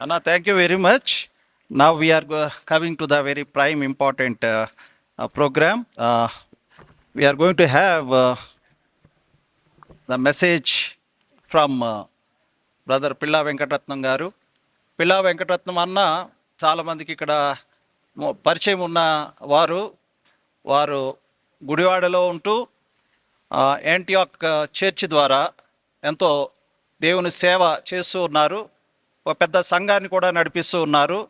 Anna, thank you very much. Now we are go- coming to the very prime important uh, uh, program. Uh, we are going to have uh, the message from uh, brother Pilla Venkataratnam garu పిల్లా వెంకటరత్నం అన్న చాలామందికి ఇక్కడ మొ- పరిచయం ఉన్న వారు వారు గుడివాడలో ఉంటూ ఆ, యాంటియాక్ ఆ, చర్చ్ ద్వారా ఎంతో దేవుని సేవ చేస్తూ ఉన్నారు ఒక పెద్ద సంఘాన్ని కూడా నడిపిస్తూ ఉన్నారు.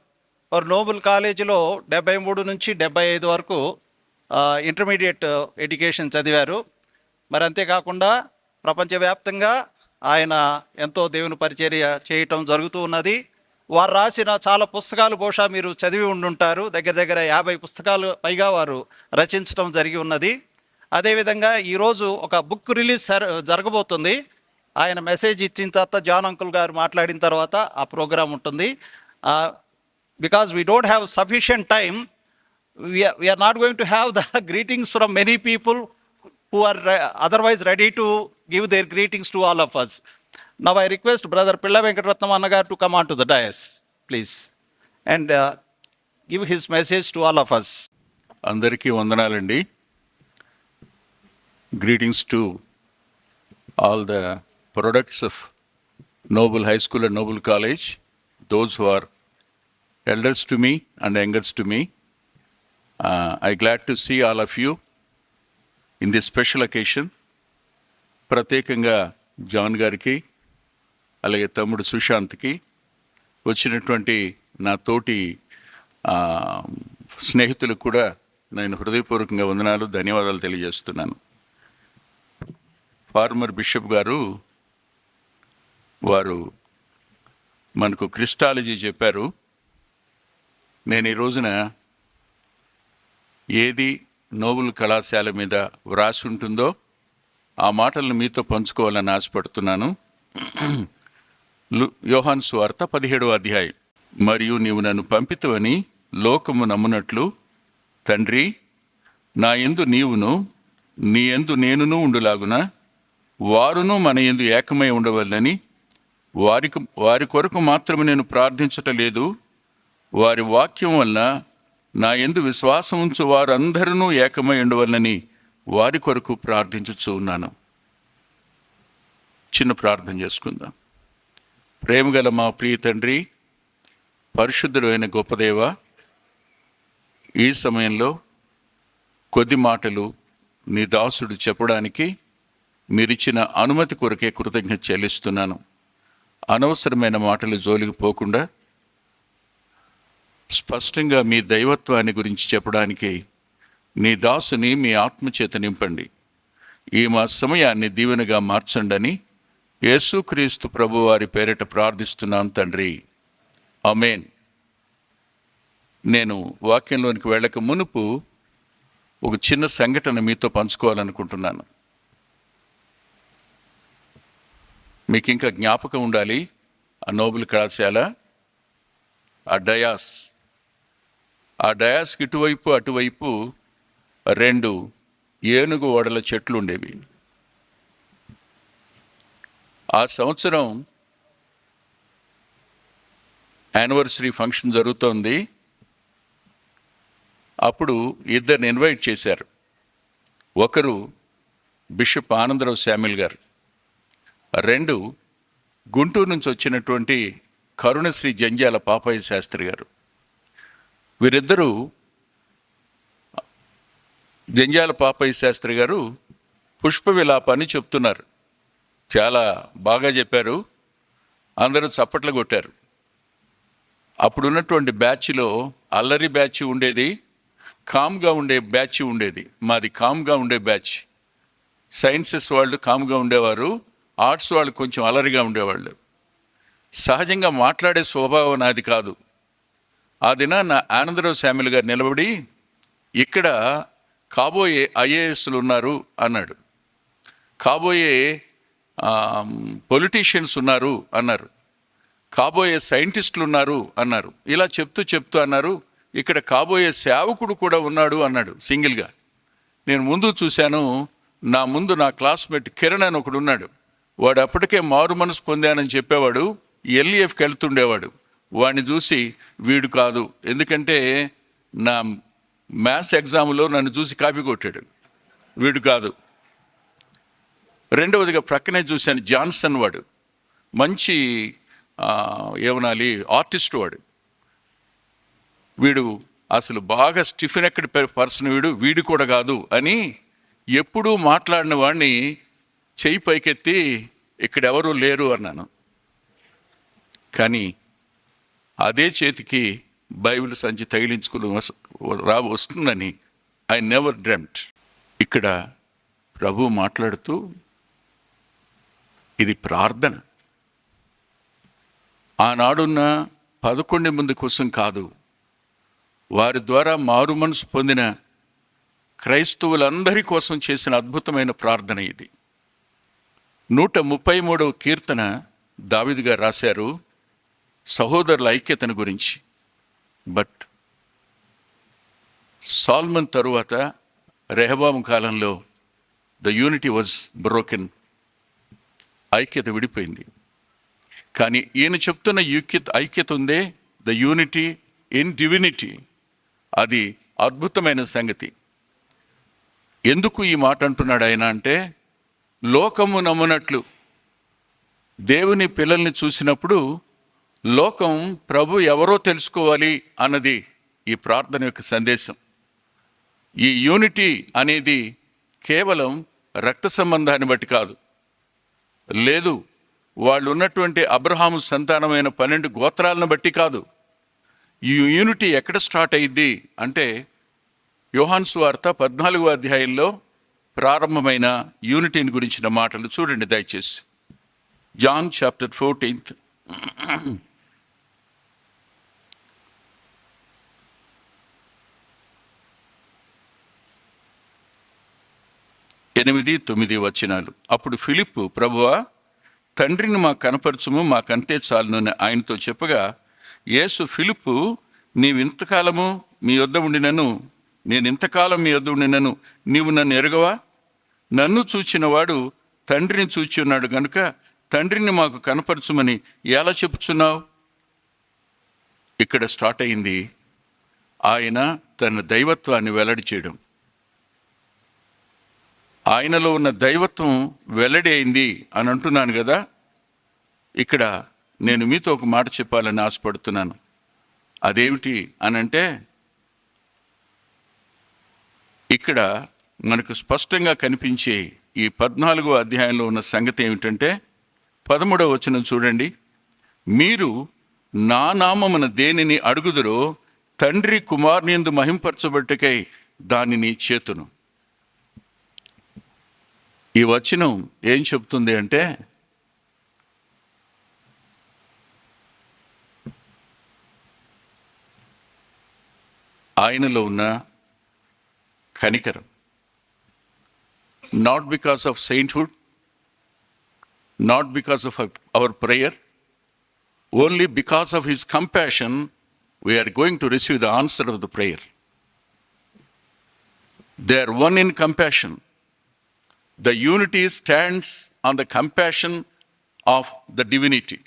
వారు నోబుల్ కాలేజీలో డెబ్బై మూడు నుంచి డెబ్బై ఐదు వరకు ఇంటర్మీడియట్ ఎడ్యుకేషన్ చదివారు. మరి అంతేకాకుండా ప్రపంచవ్యాప్తంగా ఆయన ఎంతో దేవుని పరిచర్య చేయటం జరుగుతూ ఉన్నది. వారు రాసిన చాలా పుస్తకాలు బహుశా మీరు చదివి ఉండుంటారు. దగ్గర దగ్గర యాభై పుస్తకాలు పైగా వారు రచించడం జరిగి ఉన్నది. అదేవిధంగా ఈరోజు ఒక బుక్ రిలీజ్ జరగబోతుంది. ఆయన మెసేజ్ ఇచ్చిన తర్వాత జాన్ అంకుల్ గారు మాట్లాడిన తర్వాత ఆ ప్రోగ్రాం ఉంటుంది. Because we don't have sufficient time we're not going to have the greetings from many people who are otherwise ready to give their greetings to all of us now I request brother Pilla Venkataratnam అన్నగారు to come on to the dais please and give his message to all of us అందరికీ వందనాలండి. Greetings to all the products of Noble high school and Noble college those who are elders to me and youngers to me I glad to see all of you in the special occasion ప్రత్యేకంగా John గారికి అలాగే తమ్ముడు సుశాంత్కి వచ్చినటువంటి నా తోటి స్నేహితులకు కూడా నేను హృదయపూర్వకంగా వందనాలు ధన్యవాదాలు తెలియజేస్తున్నాను. ఫార్మర్ బిషప్ గారు వారు మనకు క్రిస్టాలజీ చెప్పారు. నేను ఈ రోజున ఏది నోబుల్ కళాశాల మీద వ్రాసి ఉంటుందో ఆ మాటలను మీతో పంచుకోవాలని ఆశపడుతున్నాను. యోహాన్ స్వార్త సువార్త పదిహేడవ అధ్యాయం. మరియు నీవు నన్ను పంపితవని లోకము నమ్మునట్లు తండ్రి నా ఎందు నీవును నీ యందు నేనును ఉండులాగున వారును మన ఎందు ఏకమై ఉండవల్లని వారికి వారి కొరకు మాత్రమే నేను ప్రార్థించటలేదు. వారి వాక్యం వలన నా ఎందు విశ్వాసం ఉంచు వారందరూ ఏకమై ఉండవలనని వారి కొరకు ప్రార్థించుచూ ఉన్నాను. చిన్న ప్రార్థన చేసుకుందాం. ప్రేమగల మా ప్రియ తండ్రి పరిశుద్ధుడైన గొప్పదేవ ఈ సమయంలో కొద్ది మాటలు నీ దాసుడు చెప్పడానికి మీరిచ్చిన అనుమతి కొరకే కృతజ్ఞత చెల్లిస్తున్నాను. అనవసరమైన మాటలు జోలికి పోకుండా స్పష్టంగా మీ దైవత్వాన్ని గురించి చెప్పడానికి నీ దాసుని మీ ఆత్మచేత నింపండి. ఈ మా సమయాన్ని దీవెనగా మార్చండని యేసుక్రీస్తు ప్రభువారి పేరిట ప్రార్థిస్తున్నాం తండ్రి. అమేన్ నేను వాక్యంలోనికి వెళ్ళక మునుపు ఒక చిన్న సంఘటన మీతో పంచుకోవాలనుకుంటున్నాను. మీకు ఇంకా జ్ఞాపకం ఉండాలి. ఆ నోబుల్ కళాశాల ఆ డయాస్. ఆ డయాస్కి ఇటువైపు అటువైపు రెండు ఏనుగు ఓడల చెట్లు ఉండేవి. ఆ సంవత్సరం యానివర్సరీ ఫంక్షన్ జరుగుతోంది. అప్పుడు ఇద్దరిని ఇన్వైట్ చేశారు. ఒకరు బిషప్ ఆనందరావు శామిల్ గారు. రెండు గుంటూరు నుంచి వచ్చినటువంటి కరుణశ్రీ జంజాల పాపయ్య శాస్త్రి గారు. వీరిద్దరూ జంజాల పాపయ్య శాస్త్రి గారు పుష్ప విలాపాన్ని చెప్తున్నారు. చాలా బాగా చెప్పారు. అందరూ చప్పట్లు కొట్టారు. అప్పుడున్నటువంటి బ్యాచ్లో అల్లరి బ్యాచ్ ఉండేది కామ్గా ఉండే బ్యాచ్ ఉండేది. మాది కామ్గా ఉండే బ్యాచ్. సైన్సెస్ వాళ్ళు కామ్గా ఉండేవారు. ఆర్ట్స్ వాళ్ళు కొంచెం అలరిగా ఉండేవాళ్ళు. సహజంగా మాట్లాడే స్వభావం నాది కాదు. ఆ దినాన ఆనందరావు శామిల్ గారు నిలబడి ఇక్కడ కాబోయే ఐఏఎస్లు ఉన్నారు అన్నాడు. కాబోయే పొలిటీషియన్స్ ఉన్నారు అన్నారు. కాబోయే సైంటిస్టులు ఉన్నారు అన్నారు. ఇలా చెప్తూ చెప్తూ అన్నారు. ఇక్కడ కాబోయే సేవకుడు కూడా ఉన్నాడు అన్నాడు సింగిల్గా. నేను ముందు చూశాను. నా ముందు నా క్లాస్మేట్ కిరణ్ అని ఒకడు ఉన్నాడు. వాడు అప్పటికే మారు మనసు పొందానని చెప్పేవాడు ఎల్ఈఎఫ్కి వెళ్తుండేవాడు వాడిని చూసి వీడు కాదు. ఎందుకంటే నా మ్యాథ్స్ ఎగ్జామ్లో నన్ను చూసి కాపీ కొట్టాడు. వీడు కాదు. రెండవదిగా ప్రక్కనే చూశాను జాన్సన్ వాడు. మంచి ఏమనాలి ఆర్టిస్ట్ వాడు. వీడు అసలు బాగా స్టిఫిన్ ఎక్కడ పర్సన్ వీడు వీడు కూడా కాదు అని ఎప్పుడూ మాట్లాడిన వాడిని చెయ్యి పైకెత్తి ఇక్కడెవరూ లేరు అన్నాను. కానీ అదే చేతికి బైబిల్ సంచి తగిలించుకుని వస్- రా వస్తుందని ఐ నెవర్ డ్రెమ్ట్ ఇక్కడ ప్రభు మాట్లాడుతూ ఇది ప్రార్థన. ఆనాడున్న పదకొండు మంది కోసం కాదు వారి ద్వారా మారు మనసు పొందిన క్రైస్తవులందరి కోసం చేసిన అద్భుతమైన ప్రార్థన ఇది. నూట ముప్పై మూడవ కీర్తన దావిదిగా గారు రాశారు సహోదరుల ఐక్యతను గురించి. బట్ సాల్మన్ తరువాత రెహబాం కాలంలో ద యూనిటీ వాజ్ బ్రోకెన్ ఐక్యత విడిపోయింది. కానీ ఈయన చెప్తున్న యూక్యత ఐక్యత ఉందే ద యూనిటీ ఇన్ డివినిటీ. అది అద్భుతమైన సంగతి. ఎందుకు ఈ మాట అంటున్నాడు ఆయన అంటే లోకము నమ్మునట్లు. దేవుని పిల్లల్ని చూసినప్పుడు లోకం ప్రభు ఎవరో తెలుసుకోవాలి అన్నది ఈ ప్రార్థన యొక్క సందేశం. ఈ యూనిటీ అనేది కేవలం రక్త సంబంధాన్ని బట్టి కాదు. లేదు వాళ్ళు ఉన్నటువంటి అబ్రహాము సంతానమైన పన్నెండు గోత్రాలను బట్టి కాదు. ఈ యూనిటీ ఎక్కడ స్టార్ట్ అయ్యింది అంటే యోహాన్స్ వార్త పద్నాలుగో అధ్యాయంలో ప్రారంభమైన యూనిటీని గురించిన మాటలు చూడండి దయచేసి. John chapter fourteenth. ఎనిమిది తొమ్మిది వచనాలు. అప్పుడు ఫిలిప్ ప్రభువా తండ్రిని మా కనపరచుము మాకంతే చాలునని ఆయనతో చెప్పగా యేసు ఫిలిప్పు నీవింతకాలము మీ యొద్ద ఉండినను నేను ఇంతకాలం మీ యొద్ద ఉండినను నీవు నన్ను ఎరగవా? నన్ను చూచినవాడు తండ్రిని చూచి ఉన్నాడు గనుక తండ్రిని మాకు కనపరచుమని ఎలా చెప్పుచున్నావు? ఇక్కడ స్టార్ట్ అయింది. ఆయన తన దైవత్వాన్ని వెల్లడి చేయడం. ఆయనలో ఉన్న దైవత్వం వెల్లడి అయింది అని అంటున్నాను కదా. ఇక్కడ నేను మీతో ఒక మాట చెప్పాలని ఆశపడుతున్నాను. అదేమిటి అని అంటే ఇక్కడ మనకు స్పష్టంగా కనిపించే ఈ పద్నాలుగో అధ్యాయంలో ఉన్న సంగతి ఏమిటంటే పదమూడవ వచనం చూడండి. మీరు నా నామమున దేనిని అడుగుదురో తండ్రి కుమార్నిందు మహింపరచబట్టుకై దానిని చేతును. ఈ వచనం ఏం చెప్తుంది అంటే ఆయనలో ఉన్న కనికరం. Not because of sainthood not because of our prayer only because of his compassion we're going to receive the answer of the prayer they are one in compassion the unity stands on the compassion of the divinity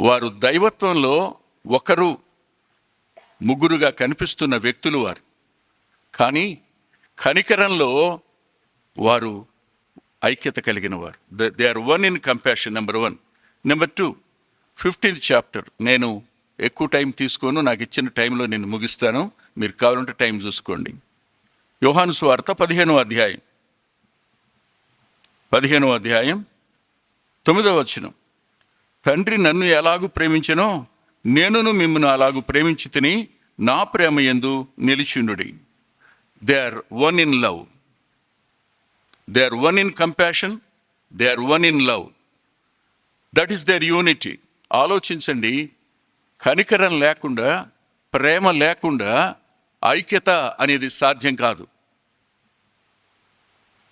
వారు దైవత్వంలో ఒకరు ముగ్గురుగా కనిపిస్తున్న వ్యక్తులు వారు. కానీ కనికరంలో వారు ఐక్యత కలిగిన వారు. They are one in compassion number one number two fifteenth chapter నేను ఎక్కువ టైం తీసుకోను నాకు ఇచ్చిన టైంలో నేను ముగిస్తాను. మీరు కావాలంటే టైం చూసుకోండి. యోహాను స్వార్త పదిహేనో అధ్యాయం. పదిహేనో అధ్యాయం తొమ్మిదవ వచనం. తండ్రి నన్ను ఎలాగూ ప్రేమించనో నేనును మిమ్మల్ని అలాగూ ప్రేమించి తిని నా ప్రేమ ఎందు నిలిచిండుడి. They are one in love they are one in compassion they are one in love that is their unity ఆలోచించండి. కనికరం లేకుండా ప్రేమ లేకుండా ఐక్యత అనేది సాధ్యం కాదు.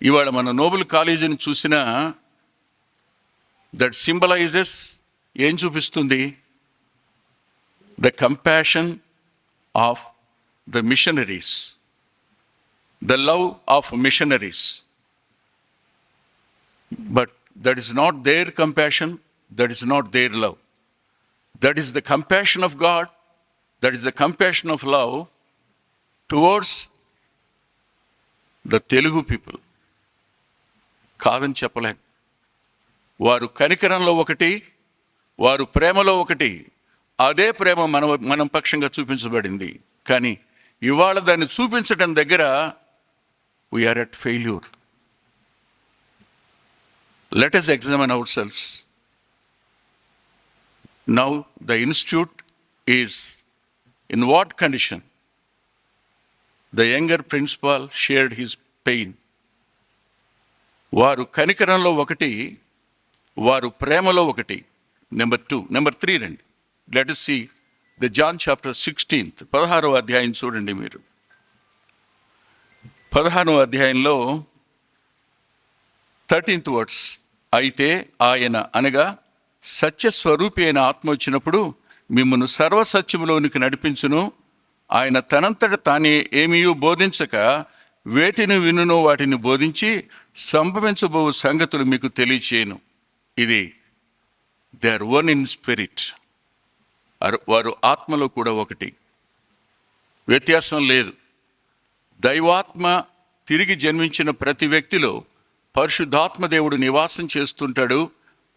ఇవాళ మన నోబెల్ కాలేజీని చూసినా దట్ సింబలైజెస్ ఏం చూపిస్తుంది? The compassion of the missionaries the love of missionaries but that is not their compassion that is not their love that is the compassion of God that is the compassion of love towards the Telugu people కాదని చెప్పలేం వారు కనికరంలో ఒకటి వారు ప్రేమలో ఒకటి అదే ప్రేమ మన మనం పక్షంగా చూపించబడింది కానీ ఇవాళ దాన్ని చూపించడం దగ్గర we are at failure. Let us examine ourselves. Now, the institute is in what condition? The younger principal shared his pain. వారు కనికరంలో ఒకటి వారు ప్రేమలో ఒకటి నెంబర్ టూ నెంబర్ త్రీ రండి let see the John chapter sixteenth పదహారవ అధ్యాయం చూడండి మీరు పదహారవ అధ్యాయంలో థర్టీన్త్ వర్డ్స్. అయితే ఆయన అనగా సత్యస్వరూపి అయిన ఆత్మ వచ్చినప్పుడు మిమ్మల్ని సర్వసత్యములోనికి నడిపించును. ఆయన తనంతట తానే ఏమీయూ బోధించక వేటిని వినునో వాటిని బోధించి సంభవించబో సంగతులు మీకు తెలియచేయను. ఇది they are one in spirit వారు ఆత్మలో కూడా ఒకటి. వ్యత్యాసం లేదు. దైవాత్మ తిరిగి జన్మించిన ప్రతి వ్యక్తిలో పరిశుద్ధాత్మ దేవుడు నివాసం చేస్తుంటాడు.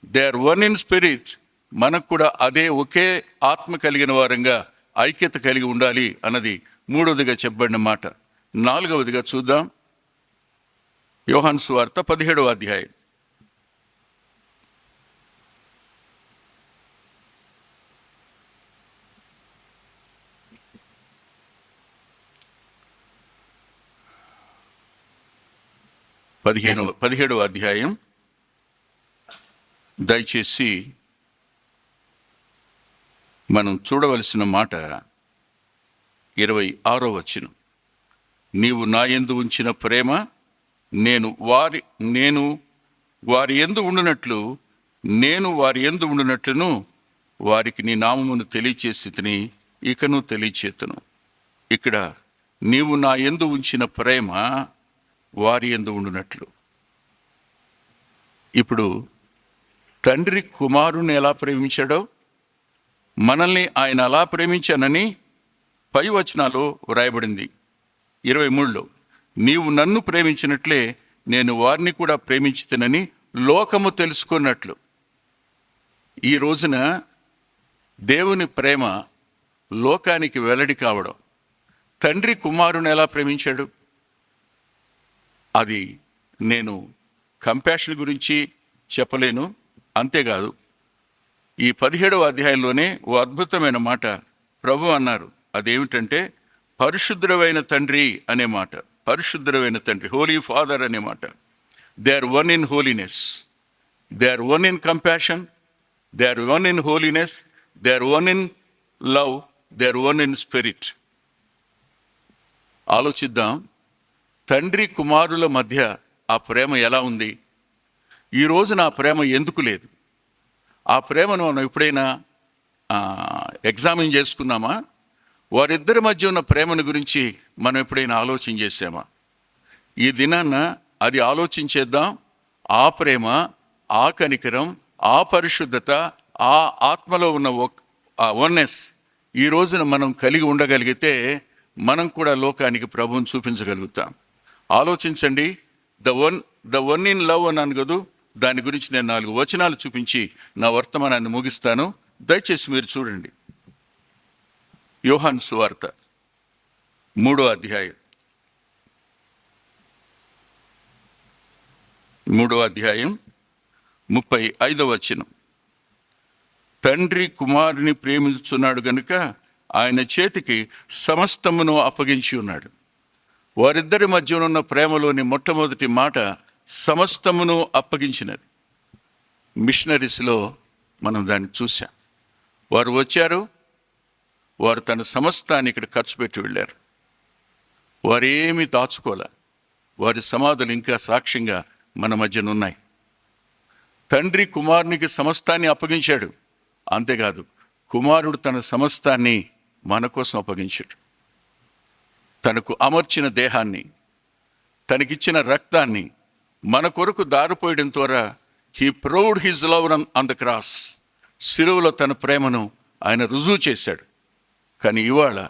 They are one in spirit మనకు కూడా అదే ఒకే ఆత్మ కలిగిన వారంగా ఐక్యత కలిగి ఉండాలి అన్నది మూడవదిగా చెప్పబడిన మాట. నాలుగవదిగా చూద్దాం. యోహాన్ సువార్త పదిహేడవ అధ్యాయం. పదిహేను పదిహేడవ అధ్యాయం. దయచేసి మనం చూడవలసిన మాట ఇరవై ఆరో వచనం. నీవు నా యందు ఉంచిన ప్రేమ నేను వారి నేను వారి ఎందు ఉండినట్లు నేను వారి ఎందు ఉండినట్లును వారికి నీ నామమును తెలియచేసి ఇకను తెలియచేతును. ఇక్కడ నీవు నా ఎందు ఉంచిన ప్రేమ వారి ఎందు ఉండునట్లు. ఇప్పుడు తండ్రి కుమారుని ఎలా ప్రేమించాడో మనల్ని ఆయన అలా ప్రేమించానని పై వచనాలు వ్రాయబడింది. ఇరవై మూడులో నీవు నన్ను ప్రేమించినట్లే నేను వారిని కూడా ప్రేమించుతానని లోకము తెలుసుకున్నట్లు. ఈ రోజున దేవుని ప్రేమ లోకానికి వెల్లడి కావడం తండ్రి కుమారుని ఎలా ప్రేమించాడు? అది నేను కంపాషన్ గురించి చెప్పలేను. అంతేకాదు ఈ పదిహేడవ అధ్యాయంలోనే ఓ అద్భుతమైన మాట ప్రభు అన్నారు. అదేమిటంటే పరిశుద్ధమైన తండ్రి అనే మాట పరిశుద్ధమైన తండ్రి హోలీ ఫాదర్ అనే మాట. They are one in holiness they are one in compassion they are one in holiness they are one in love they are one in spirit ఆలోచిద్దాం. తండ్రి కుమారుల మధ్య ఆ ప్రేమ ఎలా ఉంది? ఈ నా ప్రేమ ఎందుకు లేదు? ఆ ప్రేమను మనం ఎప్పుడైనా ఎగ్జామిన్ చేసుకున్నామా? వారిద్దరి మధ్య ఉన్న ప్రేమను గురించి మనం ఎప్పుడైనా ఆలోచన చేసామా ఈ దినాన్న అది ఆలోచించేద్దాం. ఆ ప్రేమ ఆ కనికరం ఆ పరిశుద్ధత ఆ ఆత్మలో ఉన్న ఒక్- ఆ వన్నెస్ ఈ రోజున మనం కలిగి ఉండగలిగితే మనం కూడా లోకానికి ప్రభువుని చూపించగలుగుతాం. ఆలోచించండి. The one the one in love అన్నాను కదూ దాని గురించి నేను నాలుగు వచనాలు చూపించి నా వర్తమానాన్ని ముగిస్తాను. దయచేసి మీరు చూడండి. యోహాన్ సువార్త మూడో అధ్యాయం. మూడో అధ్యాయం ముప్పై ఐదవ వచనం. తండ్రి కుమారుని ప్రేమించున్నాడు గనుక ఆయన చేతికి సమస్తమును అప్పగించి ఉన్నాడు. వారిద్దరి మధ్యనున్న ఉన్న ప్రేమలోని మొట్టమొదటి మాట సమస్తమును అప్పగించినది. మిషనరీస్లో మనం దాన్ని చూసాం వారు వచ్చారు వారు తన సమస్తాన్ని ఇక్కడ ఖర్చు పెట్టి వెళ్ళారు. వారేమీ దాచుకోలే. వారి సమాధులు ఇంకా సాక్ష్యంగా మన మధ్యన ఉన్నాయి తండ్రి కుమారునికి సమస్తాన్ని అప్పగించాడు. అంతేకాదు కుమారుడు తన సమస్తాన్ని మన కోసం అప్పగించాడు. తనకు అమర్చిన దేహాన్ని తనకిచ్చిన రక్తాన్ని మన కొరకు దారిపోయడం ద్వారా he proved his love on the cross. సిలువలో తన ప్రేమను ఆయన రుజువు చేశాడు. కానీ ఇవాళ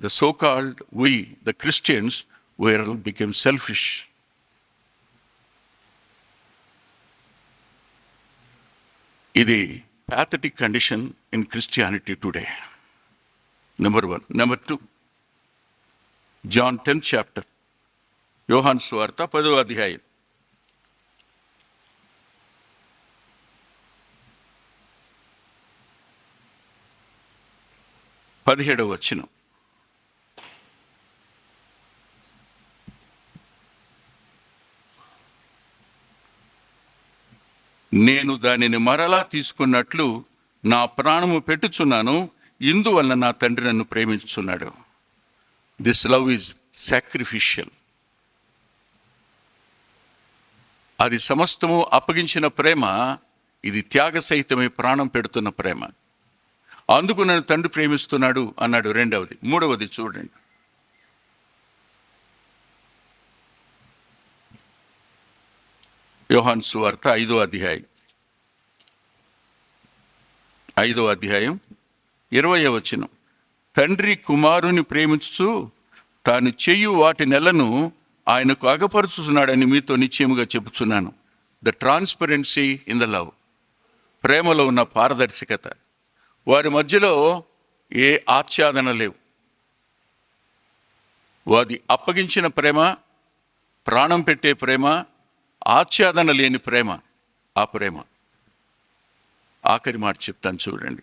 the so called we the Christians we're become selfish. ఇది pathetic condition in Christianity today. Number one. Number two. John tenth chapter యోహాన్ స్వార్త పదో అధ్యాయం. పదిహేడవ వచనం. నేను దానిని మరలా తీసుకున్నట్లు నా ప్రాణము పెట్టుచున్నాను ఇందువల్ల నా తండ్రి నన్ను ప్రేమించుచున్నాడు. దిస్ లవ్ ఈజ్ సాక్రిఫిషియల్ అది సమస్తము అప్పగించిన ప్రేమ ఇది త్యాగ సహితమై ప్రాణం పెడుతున్న ప్రేమ. అందుకు నన్ను తండ్రి ప్రేమిస్తున్నాడు అన్నాడు రెండవది. మూడవది చూడండి. యోహాన్ సువార్త ఐదో అధ్యాయం. ఐదో అధ్యాయం ఇరవై వచనం. తండ్రి కుమారుని ప్రేమించుచు తాను చేయు వాటి నెలను ఆయనకు అగపరుచుతున్నాడని మీతో నిశ్చయముగా చెబుతున్నాను the transparency in the love ప్రేమలో ఉన్న పారదర్శకత. వారి మధ్యలో ఏ ఆచ్ఛాదన లేవు. వాది అప్పగించిన ప్రేమ ప్రాణం పెట్టే ప్రేమ ఆచ్ఛాదన లేని ప్రేమ ఆ ప్రేమ. ఆఖరి మాట చెప్తాను చూడండి.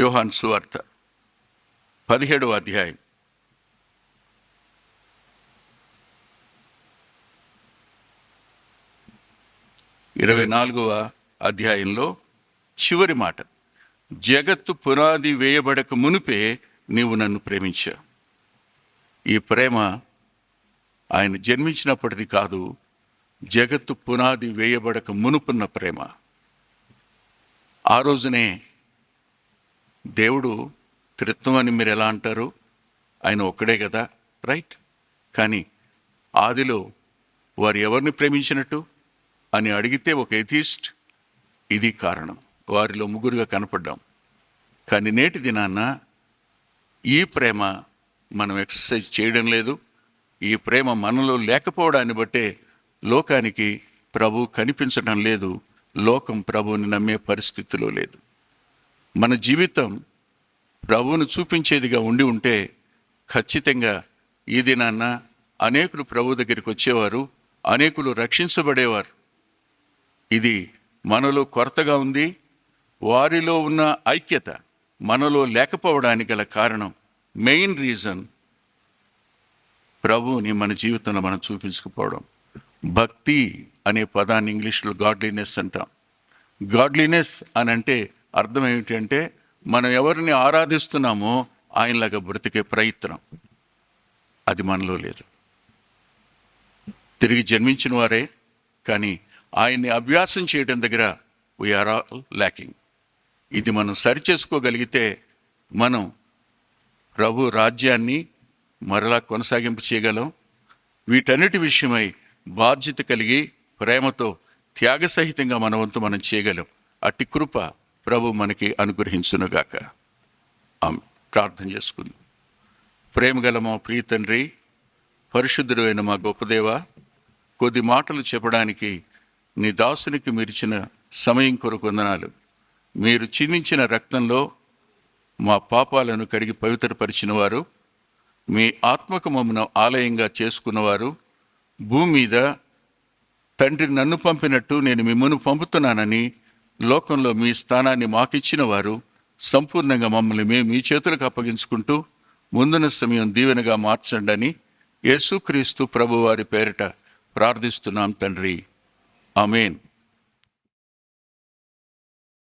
యోహాన్ సువార్త పదిహేడవ అధ్యాయం. ఇరవై నాలుగవ అధ్యాయంలో చివరి మాట జగత్తు పునాది వేయబడక మునిపే నీవు నన్ను ప్రేమించావు ఈ ప్రేమ ఆయన జన్మించినప్పటిది కాదు జగత్తు పునాది వేయబడక మునుపున్న ప్రేమ. ఆ రోజునే దేవుడు త్రిత్వం అని మీరు ఎలా అంటారు? ఆయన ఒక్కడే కదా రైట్? కానీ ఆదిలో వారు ఎవరిని ప్రేమించినట్టు? అని అడిగితే ఒక ఎథీస్ట్ ఇది కారణం. వారిలో ముగ్గురుగా కనపడ్డాం. కానీ నేటి దినాన్న ఈ ప్రేమ మనం ఎక్సర్సైజ్ చేయడం లేదు. ఈ ప్రేమ మనలో లేకపోవడాన్ని బట్టే లోకానికి ప్రభు కనిపించడం లేదు. లోకం ప్రభువుని నమ్మే పరిస్థితిలో లేదు. మన జీవితం ప్రభువును చూపించేదిగా ఉండి ఉంటే ఖచ్చితంగా ఈ దినాన్న అనేకులు ప్రభు దగ్గరికి వచ్చేవారు అనేకులు రక్షించబడేవారు. ఇది మనలో కొరతగా ఉంది వారిలో ఉన్న ఐక్యత మనలో లేకపోవడానికి గల కారణం మెయిన్ రీజన్ ప్రభువుని మన జీవితంలో మనం చూపించకపోవడం. భక్తి అనే పదాన్ని ఇంగ్లీష్లో గాడ్లీనెస్ అంటాం. గాడ్లీనెస్ అని అంటే అర్థం ఏమిటంటే మనం ఎవరిని ఆరాధిస్తున్నామో ఆయనలాగా బ్రతికే ప్రయత్నం. అది మనలో లేదు. తిరిగి జన్మించిన వారే కానీ ఆయన్ని అభ్యాసం చేయడం దగ్గర వీఆర్ ఆల్ ల్యాకింగ్ ఇది మనం సరిచేసుకోగలిగితే మనం ప్రభు రాజ్యాన్ని మరలా కొనసాగింపు చేయగలం. వీటన్నిటి విషయమై బాధ్యత కలిగి ప్రేమతో త్యాగసహితంగా మన వంతు మనం చేయగలం. అట్టి కృప ప్రభు మనకి అనుగ్రహించునుగాక. ఆమె ప్రార్థన చేసుకుంది. ప్రేమగల మా ప్రియ తండ్రి పరిశుద్ధుడు అయిన మా గొప్పదేవ కొద్ది మాటలు చెప్పడానికి నీ దాసునికి మీరిచిన సమయం కొరకు వందనాలు. మీరు చిందించిన రక్తంలో మా పాపాలను కడిగి పవిత్రపరిచిన వారు మీ ఆత్మకు మమ్మను ఆలయంగా చేసుకున్నవారు భూమి మీద తండ్రి నన్ను పంపినట్టు నేను మిమ్మల్ని పంపుతున్నానని లోకంలో మీ స్థానాన్ని మాకిచ్చిన వారు సంపూర్ణంగా మమ్మల్ని మేము మీ చేతులకు అప్పగించుకుంటూ ముందున్న సమయం దీవెనగా మార్చండి అని యేసుక్రీస్తు ప్రభువారి పేరిట ప్రార్థిస్తున్నాం తండ్రి. అమేన్